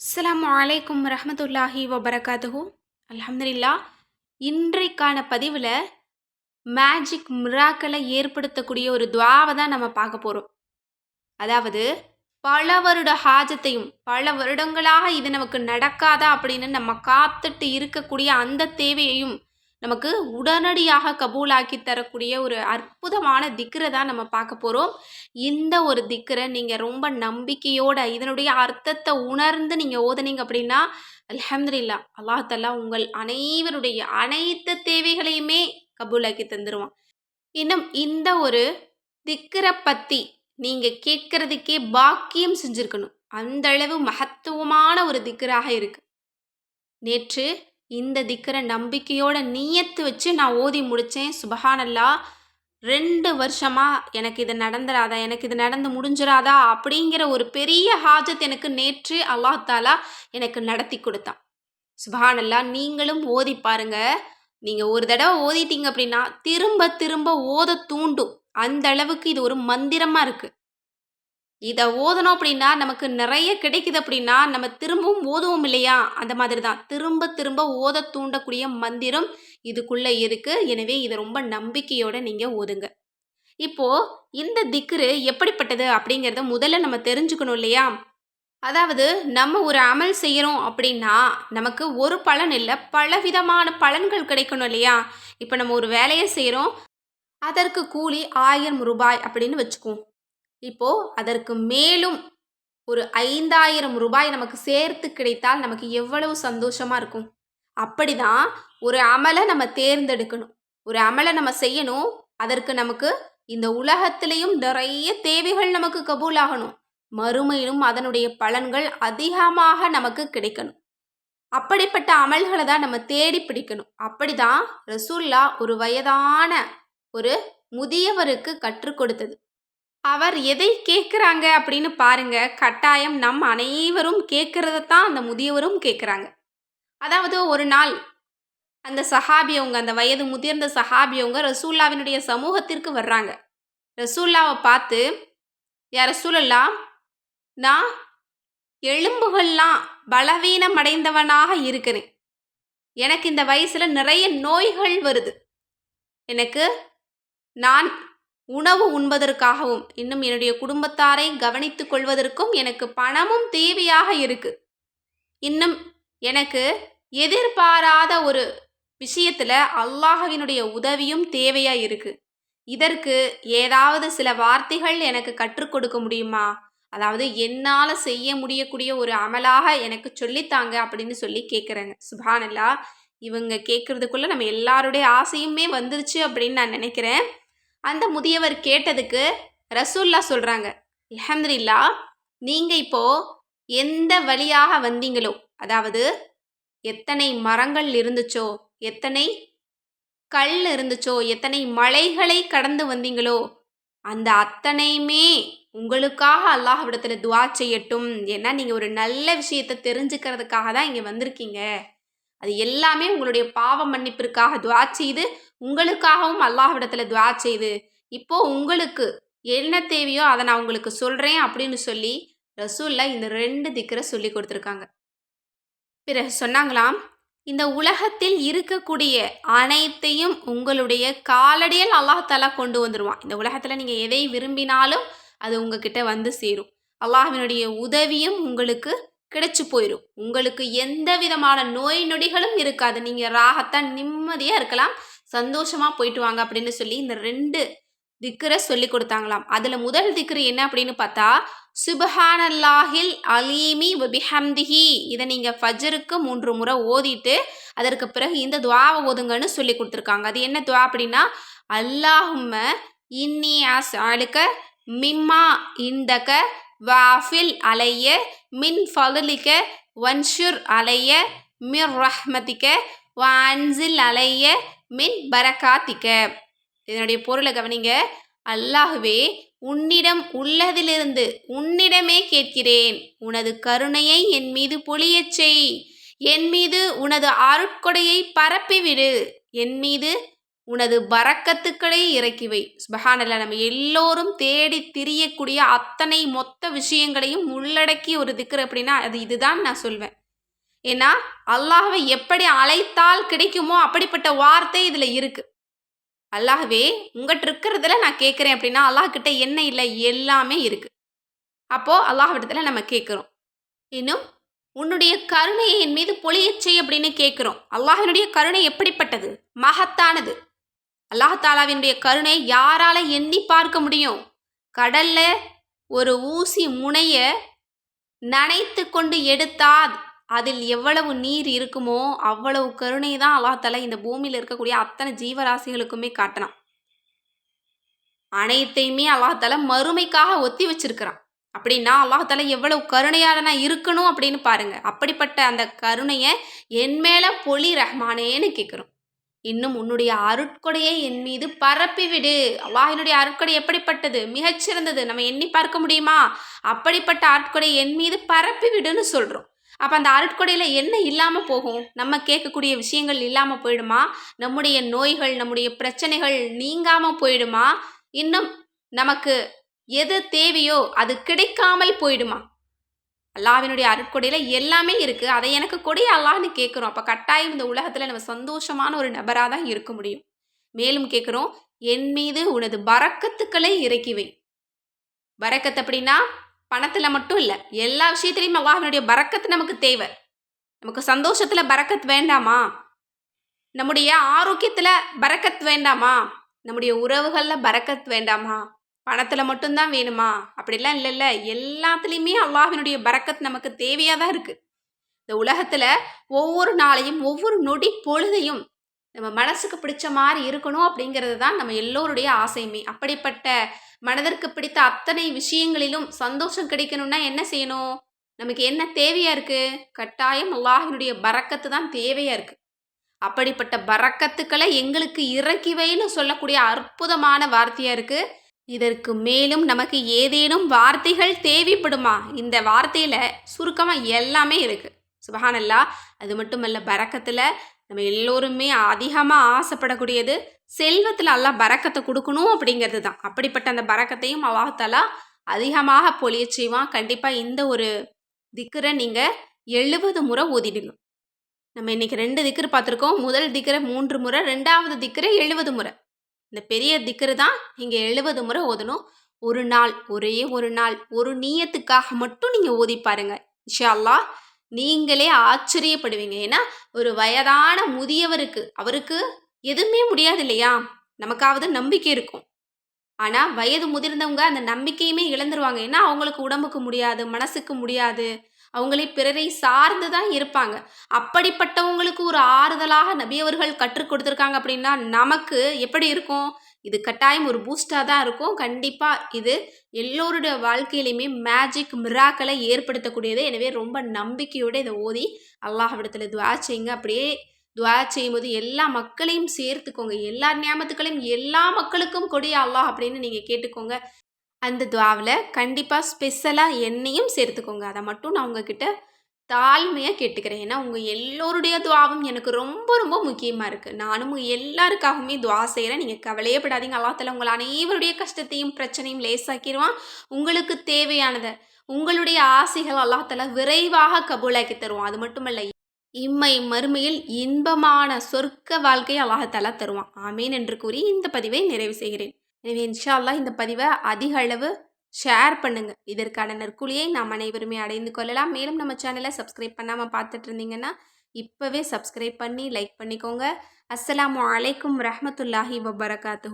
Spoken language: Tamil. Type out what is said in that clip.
அஸ்லாம் அலைக்கும் ரஹமத்துல்லாஹி வபரகாத்துஹு. அலமதுல்லா இன்றைக்கான பதிவில் மேஜிக் மிராக்களை ஏற்படுத்தக்கூடிய ஒரு துவாவை தான் நம்ம பார்க்க போகிறோம் அதாவது பல வருட ஹாஜத்தையும் பல வருடங்களாக இது நமக்கு நடக்காதா அப்படின்னு நம்ம காத்துட்டு இருக்கக்கூடிய அந்த தேவையையும் நமக்கு உடனடியாக கபூலாக்கி தரக்கூடிய ஒரு அற்புதமான திக்கரை தான் நம்ம பார்க்க போகிறோம் இந்த ஒரு திக்கரை நீங்கள் ரொம்ப நம்பிக்கையோட இதனுடைய அர்த்தத்தை உணர்ந்து நீங்கள் ஓதுனீங்க அப்படின்னா அலமதுல்லா அல்லாஹல்லா உங்கள் அனைவருடைய அனைத்து தேவைகளையுமே கபூலாக்கி தந்துடுவான் இன்னும் இந்த ஒரு திக்கரை பற்றி நீங்கள் கேட்கறதுக்கே பாக்கியம் செஞ்சுருக்கணும். அந்தளவு மகத்துவமான ஒரு திக்கராக இருக்கு. நேற்று இந்த திக்கரை நம்பிக்கையோட நீயத்து வச்சு நான் ஓதி முடித்தேன் சுபஹானல்லா ரெண்டு வருஷமாக எனக்கு இது நடந்துடாதா எனக்கு இது நடந்து முடிஞ்சிடாதா அப்படிங்கிற ஒரு பெரிய ஹாஜத் எனக்கு நேற்று அல்லாஹாலா எனக்கு நடத்தி கொடுத்தான். சுபஹானல்லா நீங்களும் ஓதி பாருங்க. நீங்கள் ஒரு தடவை ஓதிட்டீங்க அப்படின்னா திரும்ப திரும்ப ஓத தூண்டும். அந்த அளவுக்கு இது ஒரு மந்திரமாக இருக்குது இதை ஓதணும் அப்படின்னா நமக்கு நிறைய கிடைக்குது அப்படின்னா நம்ம திரும்பவும் ஓதுவோம் இல்லையா? அந்த மாதிரி தான் திரும்ப திரும்ப ஓத தூண்டக்கூடிய மந்திரம் இதுக்குள்ளே இருக்குது எனவே இதை ரொம்ப நம்பிக்கையோடு நீங்கள் ஓதுங்க. இப்போது இந்த திக்ரு எப்படிப்பட்டது அப்படிங்கிறத முதல்ல நம்ம தெரிஞ்சுக்கணும் இல்லையா? அதாவது நம்ம ஒரு அமல் செய்கிறோம் அப்படின்னா நமக்கு ஒரு பலன் இல்லை பலவிதமான பலன்கள் கிடைக்கணும் இல்லையா? இப்போ நம்ம ஒரு வேலையை செய்கிறோம் அதற்கு கூலி ஆயிரம் ரூபாய் அப்படின்னு வச்சுக்குவோம். இப்போது அதற்கு மேலும் ஒரு ஐந்தாயிரம் ரூபாய் நமக்கு சேர்த்து கிடைத்தால் நமக்கு எவ்வளவு சந்தோஷமாக இருக்கும்? அப்படி தான் ஒரு அமலை நம்ம தேர்ந்தெடுக்கணும். ஒரு அமலை நம்ம செய்யணும். அதற்கு நமக்கு இந்த உலகத்திலையும் நிறைய தேவைகள் நமக்கு கபூலாகணும். மறுமையிலும் அதனுடைய பலன்கள் அதிகமாக நமக்கு கிடைக்கணும். அப்படிப்பட்ட அமல்களை தான் நம்ம தேடி பிடிக்கணும். அப்படிதான் ரசூல்லா ஒரு வயதான ஒரு முதியவருக்கு கற்றுக் கொடுத்தது. அவர் எதை கேட்குறாங்க அப்படின்னு பாருங்க. கட்டாயம் நம் அனைவரும் கேட்கறத தான் அந்த முதியவரும் கேட்குறாங்க. அதாவது ஒரு நாள் அந்த சஹாபியவங்க அந்த வயது முதிர்ந்த சஹாபியவங்க ரசூல்லாவினுடைய சமூகத்திற்கு வர்றாங்க. ரசூல்லாவை பார்த்து யார் ரசூலல்லா நான் எலும்புகள்லாம் பலவீனம் அடைந்தவனாக இருக்கிறேன். எனக்கு இந்த வயசில் நிறைய நோய்கள் வருது. எனக்கு நான் உணவு உண்பதற்காகவும் இன்னும் என்னுடைய குடும்பத்தாரை கவனித்து கொள்வதற்கும் எனக்கு பணமும் தேவையாக இருக்கு. இன்னும் எனக்கு எதிர்பாராத ஒரு விஷயத்தில் அல்லாஹவினுடைய உதவியும் தேவையாக இருக்கு. இதற்கு ஏதாவது சில வார்த்தைகள் எனக்கு கற்றுக் கொடுக்க முடியுமா? அதாவது என்னால் செய்ய முடியக்கூடிய ஒரு அமலாக எனக்கு சொல்லித்தாங்க அப்படின்னு சொல்லி கேட்குறேங்க சுபானல்லா இவங்க கேட்குறதுக்குள்ளே நம்ம எல்லாருடைய ஆசையுமே வந்துருச்சு அப்படின்னு நான் நினைக்கிறேன். அந்த முதியவர் கேட்டதுக்கு ரசூல்லா சொல்கிறாங்க அலமதுல்லா நீங்கள் இப்போது எந்த வழியாக வந்தீங்களோ அதாவது எத்தனை மரங்கள் இருந்துச்சோ எத்தனை கல் இருந்துச்சோ எத்தனை மலைகளை கடந்து வந்தீங்களோ அந்த அத்தனையுமே உங்களுக்காக அல்லாஹ்விடத்தில் துவா செய்யட்டும். ஏன்னா நீங்கள் ஒரு நல்ல விஷயத்தை தெரிஞ்சுக்கிறதுக்காக தான் இங்கே வந்திருக்கீங்க. அது எல்லாமே உங்களுடைய பாவ மன்னிப்பிற்காக துவா செய்து உங்களுக்காகவும் அல்லாஹ்விடத்தில் துவா செய்து இப்போ உங்களுக்கு என்ன தேவையோ அதை நான் உங்களுக்கு சொல்கிறேன் அப்படின்னு சொல்லி ரசூல்ல இந்த ரெண்டு திக்கரை சொல்லி கொடுத்துருக்காங்க. பிறகு சொன்னாங்களாம் இந்த உலகத்தில் இருக்கக்கூடிய அனைத்தையும் உங்களுடைய காலடியில் அல்லாஹாலா கொண்டு வந்துடுவான் இந்த உலகத்தில் நீங்கள் எதை விரும்பினாலும் அது உங்ககிட்ட வந்து சேரும். அல்லாஹினுடைய உதவியும் உங்களுக்கு கிடைச்சி போயிடும் உங்களுக்கு எந்த விதமான நோய் நொடிகளும் இருக்காது. நீங்கள் ராகத்தான் நிம்மதியாக இருக்கலாம். சந்தோஷமாக போயிட்டு வாங்க அப்படின்னு சொல்லி இந்த ரெண்டு திக்கரை சொல்லி கொடுத்தாங்களாம். அதில் முதல் திக்கர் என்ன அப்படின்னு பார்த்தா சுபஹானல்லாஹில் அலீமி வபிஹம்திஹி. இதை நீங்கள் ஃபஜருக்கு மூன்று முறை ஓதிட்டு அதற்கு பிறகு இந்த துவாவை ஓதுங்கன்னு சொல்லி கொடுத்துருக்காங்க. அது என்ன துவா அப்படின்னா அல்லாஹும்ம இன்னி ஆஸ் அழுக்க மிம்மா இந்தக வாஃபில் அலைய மின் ஃபலுலிக்க வன்ஷுர் அலைய மிர் ரஹ்மதிக்க வான்சில் அலைய மின் பரகாத்திக்க இதனுடைய பொருளை கவனிங்க. அல்லாஹுவே உன்னிடம் உள்ளதிலிருந்து உன்னிடமே கேட்கிறேன். உனது கருணையை என் மீது பொழியச் செய். என் மீது உனது அருட்கொடையை பரப்பிவிடு. என் மீது உனது பறக்கத்துக்களை இறக்கிவை. வை நம்ம எல்லோரும் தேடி திரியக்கூடிய அத்தனை மொத்த விஷயங்களையும் உள்ளடக்கி ஒரு திக்கர் அப்படின்னா அது இதுதான் நான் சொல்வேன். ஏன்னா அல்லாஹ்வை எப்படி அழைத்தால் கிடைக்குமோ அப்படிப்பட்ட வார்த்தை இதில் இருக்கு. அல்லாஹ்வே உங்கள்கிட்ட இருக்கிறதுல நான் கேட்குறேன் அப்படின்னா அல்லாஹ்கிட்ட என்ன இல்லை? எல்லாமே இருக்கு. அப்போ அல்லாஹ்விடத்துல நம்ம கேட்குறோம். இன்னும் உன்னுடைய கருணையை என் மீது பொழியச்செய் அப்படின்னு கேட்குறோம். அல்லாஹினுடைய கருணை எப்படிப்பட்டது? மகத்தானது. அல்லாஹாலாவினுடைய கருணை யாரால எண்ணி பார்க்க முடியும்? கடல்ல ஒரு ஊசி முனைய நனைத்து கொண்டு எடுத்தால் அதில் எவ்வளவு நீர் இருக்குமோ அவ்வளவு கருணை தான் அல்லாஹால இந்த பூமியில் இருக்கக்கூடிய அத்தனை ஜீவராசிகளுக்குமே காட்டலாம் அனைத்தையுமே அல்லாஹால மறுமைக்காக ஒத்தி வச்சிருக்கிறான். அப்படின்னா அல்லாஹால எவ்வளவு கருணையாளனா இருக்கணும் அப்படின்னு பாருங்க. அப்படிப்பட்ட அந்த கருணையை என் மேல பொலி ரஹ்மானேன்னு கேட்குறோம் இன்னும் உன்னுடைய அருட்கொடையை என் மீது பரப்பிவிடு அல்லாஹினுடைய அருட்கொடை எப்படிப்பட்டது? மிகச்சிறந்தது. நம்ம எண்ணி பார்க்க முடியுமா? அப்படிப்பட்ட அருட்கொடை என் மீது பரப்பிவிடுன்னு சொல்கிறோம் அப்போ அந்த அருட்கொடையில் என்ன இல்லாமல் போகும்? நம்ம கேட்கக்கூடிய விஷயங்கள் இல்லாமல் போயிடுமா? நம்முடைய நோய்கள் நம்முடைய பிரச்சனைகள் நீங்காமல் போயிடுமா? இன்னும் நமக்கு எது தேவையோ அது கிடைக்காமல் போயிடுமா? அல்லாவினுடைய அருட்கொடையில் எல்லாமே இருக்குது அதை எனக்கு கொடி அல்லான்னு கேட்குறோம். அப்போ கட்டாயம் இந்த உலகத்தில் நம்ம சந்தோஷமான ஒரு நபராக தான் இருக்க முடியும். மேலும் கேட்குறோம் என் மீது உனது பறக்கத்துக்களை இறக்கிவை பறக்கத்து அப்படின்னா பணத்தில் மட்டும் இல்லை எல்லா விஷயத்துலையும் அல்லாஹினுடைய பறக்கத்து நமக்கு தேவை. நமக்கு சந்தோஷத்தில் பறக்கத் வேண்டாமா? நம்முடைய ஆரோக்கியத்தில் பறக்கத் வேண்டாமா? நம்முடைய உறவுகளில் பறக்கத் வேண்டாமா? பணத்தில் மட்டும்தான் வேணுமா? அப்படிலாம் இல்லைல்ல எல்லாத்துலேயுமே அல்லாஹினுடைய பறக்கத் நமக்கு தேவையாக தான் இருக்குது இந்த உலகத்தில் ஒவ்வொரு நாளையும் ஒவ்வொரு நொடி பொழுதையும் நம்ம மனசுக்கு பிடிச்ச மாதிரி இருக்கணும் அப்படிங்கிறது தான் நம்ம எல்லோருடைய ஆசையுமே. அப்படிப்பட்ட மனதிற்கு பிடித்த அத்தனை விஷயங்களிலும் சந்தோஷம் கிடைக்கணும்னா என்ன செய்யணும்? நமக்கு என்ன தேவையா இருக்கு? கட்டாயம் அல்லாஹினுடைய பறக்கத்து தான் தேவையா இருக்கு. அப்படிப்பட்ட பறக்கத்துக்களை எங்களுக்கு இறக்கிவைன்னு சொல்லக்கூடிய அற்புதமான வார்த்தையா இருக்கு. இதற்கு மேலும் நமக்கு ஏதேனும் வார்த்தைகள் தேவைப்படுமா? இந்த வார்த்தையில் சுருக்கமாக எல்லாமே இருக்குது சுபஹானல்லா அது மட்டும் இல்ல பறக்கத்தில் நம்ம எல்லோருமே அதிகமாக ஆசைப்படக்கூடியது செல்வத்தில் அல்லா பறக்கத்தை கொடுக்கணும் அப்படிங்கிறது தான். அப்படிப்பட்ட அந்த பறக்கத்தையும் அல்லாஹாலா அதிகமாக பொழிய செய்வான். கண்டிப்பாக இந்த ஒரு திக்கரை நீங்கள் எழுபது முறை ஓதிடுங்க. நம்ம இன்னைக்கு ரெண்டு திக்கர் பார்த்துருக்கோம். முதல் திக்கரை மூன்று முறை ரெண்டாவது திக்கரை எழுபது முறை. இந்த பெரிய திக்கரு தான் நீங்கள் எழுபது முறை ஓதணும். ஒரு நாள் ஒரே ஒரு நாள் ஒரு நீயத்துக்காக மட்டும் நீங்கள் ஓதி பாருங்கள் இஷா அல்லாஹ் நீங்களே ஆச்சரியப்படுவீங்க. ஏன்னா ஒரு வயதான முதியவருக்கு அவருக்கு எதுவுமே முடியாது இல்லையா நமக்காவது நம்பிக்கை இருக்கும். ஆனால் வயது முதிர்ந்தவங்க அந்த நம்பிக்கையுமே இழந்துருவாங்க. ஏன்னா அவங்களுக்கு உடம்புக்கு முடியாது மனசுக்கு முடியாது. அவங்களே பிறரை சார்ந்து தான் இருப்பாங்க. அப்படிப்பட்டவங்களுக்கு ஒரு ஆறுதலாக நபியவர்கள் கற்றுக் கொடுத்துருக்காங்க அப்படின்னா நமக்கு எப்படி இருக்கும்? இது கட்டாயம் ஒரு பூஸ்டாக தான் இருக்கும். கண்டிப்பாக இது எல்லோருடைய வாழ்க்கையிலையுமே மேஜிக் மிராக்களை ஏற்படுத்தக்கூடியது. எனவே ரொம்ப நம்பிக்கையோடு இதை ஓதி அல்லாஹ்விடத்தில் துவா செய்யுங்க. அப்படியே துவா செய்யும்போது எல்லா மக்களையும் சேர்த்துக்கோங்க. எல்லா ஞாபகத்துக்களையும் எல்லா மக்களுக்கும் கொடி அல்லாஹ் அப்படின்னு நீங்கள் கேட்டுக்கோங்க. அந்த துவாவில் கண்டிப்பாக ஸ்பெஷலாக என்னையும் சேர்த்துக்கோங்க. அதை மட்டும் நான் உங்ககிட்ட தாழ்மையாக கேட்டுக்கிறேன். ஏன்னா உங்கள் எல்லோருடைய துவாவும் எனக்கு ரொம்ப ரொம்ப முக்கியமாக இருக்குது நானும் எல்லாருக்காகவுமே துவா செய்கிறேன் நீங்கள் கவலையே படாதீங்க. அல்லாத்தில் உங்கள் அனைவருடைய கஷ்டத்தையும் பிரச்சனையும் லேசாக்கிடுவான் உங்களுக்கு தேவையானதை உங்களுடைய ஆசைகள் அல்லாத்தில் விரைவாக கபூலாக்கி தருவான். அது மட்டுமல்ல இம்மை மறுமையில் இன்பமான சொர்க்க வாழ்க்கையை அல்லாஹத்தாலா தருவான். ஆமேன் என்று கூறி இந்த பதிவை நிறைவு செய்கிறேன். எனவே இன்ஷா இந்த பதிவை அதிக அளவு ஷேர் பண்ணுங்கள் இதற்கான நற்குழியை நாம் அனைவருமே அடைந்து கொள்ளலாம். மேலும் நம்ம சேனலை சப்ஸ்கிரைப் பண்ணாமல் பார்த்துட்டு இருந்தீங்கன்னா இப்போவே சப்ஸ்கிரைப் பண்ணி லைக் பண்ணிக்கோங்க. அஸ்லாம் வலைக்கம் ரஹமத்துல்லாஹி வபரகாத்து